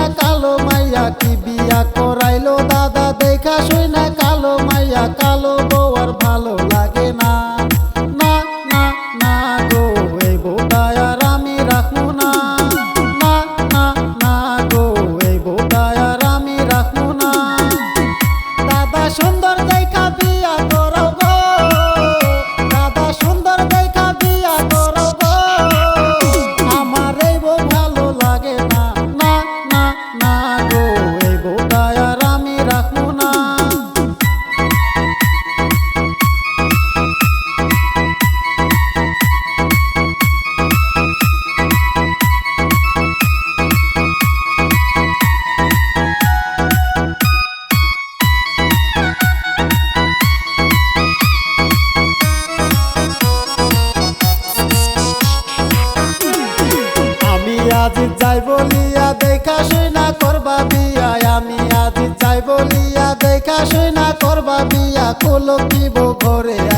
না কালো মাইয়া কি বিয়া করাইলো? দাদা, দেখা শুই না কালো মাইয়া, কালো বউয়ার ভালো লাগে না। আজ যাই বলিয়া দেখা শুনা করবা বিয়া। আমি আজ যাই বলিয়া দেখা শুনা করবা বিয়া। কলকিব ঘরে